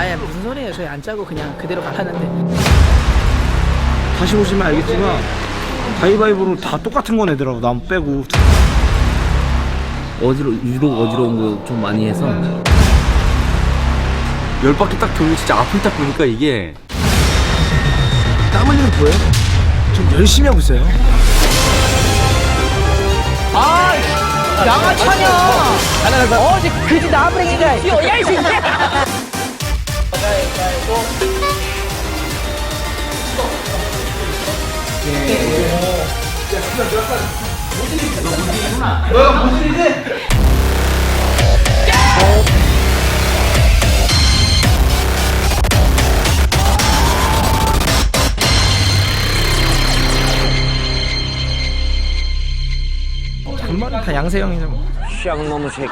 아예 무슨 소리예요? 저희 안 짜고 그냥 그대로 가라는데. 다시 보시면 알겠지만 가위바위보로 다 똑같은 거 내더라고 남 빼고 어지러 유독 어지러운 거 좀 많이 해서 열 바퀴 딱 돌면 진짜 앞을 딱 보니까 이게 땀 흘리는 보여요? 좀 열심히 하고 있어요 아, 양아차냐? 어제 그지 나부랭이가 뛰어 야이 새끼야. 잔말은 다 양세형이죠 뭐. 쌍놈의 새끼